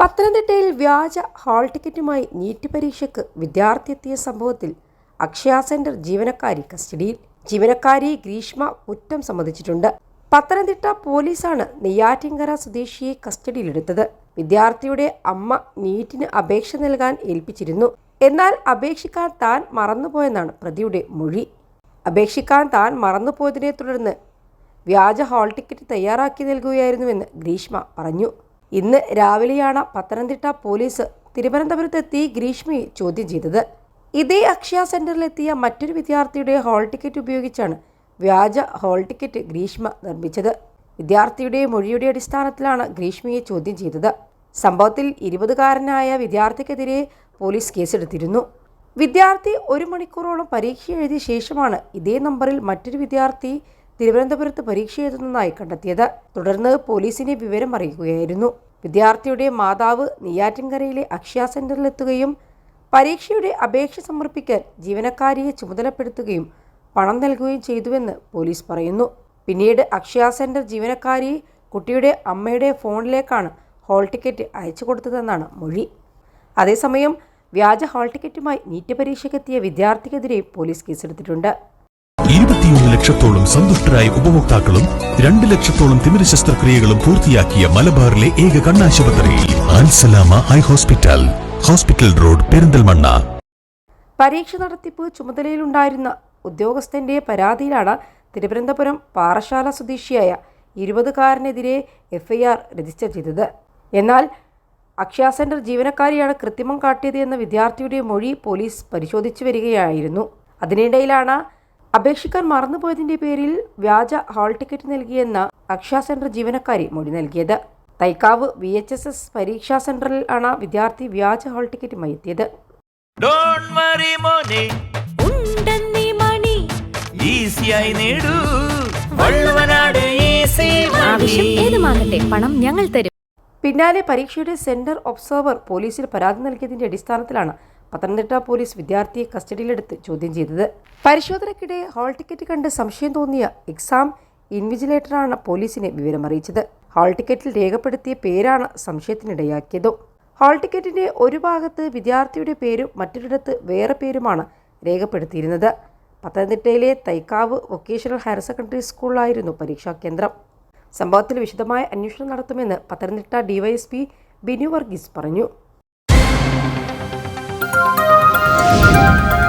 പത്തനംതിട്ടയിൽ വ്യാജ ഹാൾ ടിക്കറ്റുമായി നീറ്റ് പരീക്ഷയ്ക്ക് വിദ്യാർത്ഥി എത്തിയ സംഭവത്തിൽ അക്ഷയ സെന്റർ ജീവനക്കാരി കസ്റ്റഡിയിൽ. ജീവനക്കാരി ഗ്രീഷ്മ കുറ്റം സമ്മതിച്ചിട്ടുണ്ട്. പത്തനംതിട്ട പോലീസാണ് നെയ്യാറ്റിങ്കര സ്വദേശിയെ കസ്റ്റഡിയിലെടുത്തത്. വിദ്യാർത്ഥിയുടെ അമ്മ നീറ്റിന് അപേക്ഷ നൽകാൻ ഏൽപ്പിച്ചിരുന്നു. എന്നാൽ അപേക്ഷിക്കാൻ താൻ മറന്നുപോയെന്നാണ് പ്രതിയുടെ മൊഴി. അപേക്ഷിക്കാൻ താൻ മറന്നുപോയതിനെ തുടർന്ന് വ്യാജ ഹാൾ ടിക്കറ്റ് തയ്യാറാക്കി നൽകുകയായിരുന്നുവെന്ന് ഗ്രീഷ്മ പറഞ്ഞു. ഇന്ന് രാവിലെയാണ് പത്തനംതിട്ട പോലീസ് തിരുവനന്തപുരത്തെത്തി ഗ്രീഷ്മയെ ചോദ്യം ചെയ്തത്. ഇതേ അക്ഷയ സെന്ററിലെത്തിയ മറ്റൊരു വിദ്യാർത്ഥിയുടെ ഹാൾ ടിക്കറ്റ് ഉപയോഗിച്ചാണ് വ്യാജ ഹാൾ ടിക്കറ്റ് ഗ്രീഷ്മ നിർമ്മിച്ചത്. വിദ്യാർത്ഥിയുടെ മൊഴിയുടെ അടിസ്ഥാനത്തിലാണ് ഗ്രീഷ്മയെ ചോദ്യം ചെയ്തത്. സംഭവത്തിൽ ഇരുപതുകാരനായ വിദ്യാർത്ഥിക്കെതിരെ പോലീസ് കേസെടുത്തിരുന്നു. വിദ്യാർത്ഥി ഒരു മണിക്കൂറോളം പരീക്ഷ എഴുതിയ ശേഷമാണ് ഇതേ നമ്പറിൽ മറ്റൊരു വിദ്യാർത്ഥി തിരുവനന്തപുരത്ത് പരീക്ഷ എഴുതുന്നതായി കണ്ടെത്തിയത്. തുടർന്ന് പോലീസിനെ വിവരം അറിയിക്കുകയായിരുന്നു വിദ്യാർത്ഥിയുടെ മാതാവ് നെയ്യാറ്റിൻകരയിലെ അക്ഷയ സെന്ററിലെത്തുകയും പരീക്ഷയുടെ അപേക്ഷ സമർപ്പിക്കാൻ ജീവനക്കാരിയെ ചുമതലപ്പെടുത്തുകയും പണം നൽകുകയും ചെയ്തുവെന്ന് പോലീസ് പറയുന്നു. പിന്നീട് അക്ഷയ സെന്റർ ജീവനക്കാരി കുട്ടിയുടെ അമ്മയുടെ ഫോണിലേക്കാണ് ഹോൾ ടിക്കറ്റ് അയച്ചു കൊടുത്തതെന്നാണ് മൊഴി. അതേസമയം വ്യാജ ഹാൾ ടിക്കറ്റുമായി നീറ്റ് പരീക്ഷയ്ക്കെത്തിയ വിദ്യാർത്ഥിക്കെതിരെ പോലീസ് കേസെടുത്തിട്ടുണ്ട്. ഇരുപത്തിയൊന്ന് ലക്ഷത്തോളം സന്തുഷ്ടരായ ഉപഭോക്താക്കളും രണ്ട് ലക്ഷത്തോളം തിമിര ശസ്ത്രക്രിയകളും പൂർത്തിയാക്കിയ മലബാറിലെ ഏക കണ്ണാശുപത്രി Al Salama eye hospital. Hospital road Perinthalmanna. പരീക്ഷ നടത്തിപ്പ് ചുമതലയിലുണ്ടായിരുന്ന ഉദ്യോഗസ്ഥന്റെ പരാതിയിലാണ് തിരുവനന്തപുരം പാറശാല സ്വദേശിയായ ഇരുപതുകാരനെതിരെ എഫ്ഐആർ രജിസ്റ്റർ ചെയ്തത്. എന്നാൽ അക്ഷയ സെന്റർ ജീവനക്കാരിയാണ് കൃത്രിമം കാട്ടിയത് എന്ന വിദ്യാർത്ഥിയുടെ മൊഴി പോലീസ് പരിശോധിച്ചു വരികയായിരുന്നു. അതിനിടയിലാണ് അപേക്ഷിക്കാൻ മറന്നുപോയതിന്റെ പേരിൽ വ്യാജ ഹാൾ ടിക്കറ്റ് നൽകിയെന്ന അക്ഷയ സെന്റർ ജീവനക്കാരി മൊഴി നൽകിയത്. Thycaud V H S S പരീക്ഷാ സെന്ററിൽ ആണ് വിദ്യാർത്ഥി വ്യാജ ഹാൾ ടിക്കറ്റുമായി എത്തിയത്. ഡോൺ വറി മോനെ. ഉണ്ടെന്നീ മണി. ഈസിയായി നേടൂ. വള്ളുവനാട് ഈസി ആവശ്യം ഏതുമാകട്ടെ പണം ഞങ്ങൾ തരും. പിന്നാലെ പരീക്ഷയുടെ സെന്റർ ഒബ്സർവർ പോലീസിൽ പരാതി നൽകിയതിന്റെ അടിസ്ഥാനത്തിലാണ് പത്തനംതിട്ട പോലീസ് വിദ്യാർത്ഥിയെ കസ്റ്റഡിയിലെടുത്ത് ചോദ്യം ചെയ്തത്. പരിശോധനയ്ക്കിടെ ഹാൾ ടിക്കറ്റ് കണ്ട് സംശയം തോന്നിയ എക്സാം ഇൻവിജിലേറ്ററാണ് പോലീസിനെ വിവരമറിയിച്ചത് ഹാൾ ടിക്കറ്റിൽ രേഖപ്പെടുത്തിയ പേരാണ് സംശയത്തിനിടയാക്കിയത്. ഹാൾ ടിക്കറ്റിന്റെ ഒരു ഭാഗത്ത് വിദ്യാർത്ഥിയുടെ പേരും മറ്റൊരിടത്ത് വേറെ പേരുമാണ് രേഖപ്പെടുത്തിയിരുന്നത്. പത്തനംതിട്ടയിലെ തൈക്കാവ് വൊക്കേഷണൽ ഹയർ സെക്കൻഡറി സ്കൂളിലായിരുന്നു പരീക്ഷാ കേന്ദ്രം. സംഭവത്തിൽ വിശദമായ അന്വേഷണം നടത്തുമെന്ന് പത്തനംതിട്ട ഡിവൈഎസ്പി ബിനു വർഗീസ് പറഞ്ഞു. Thank you.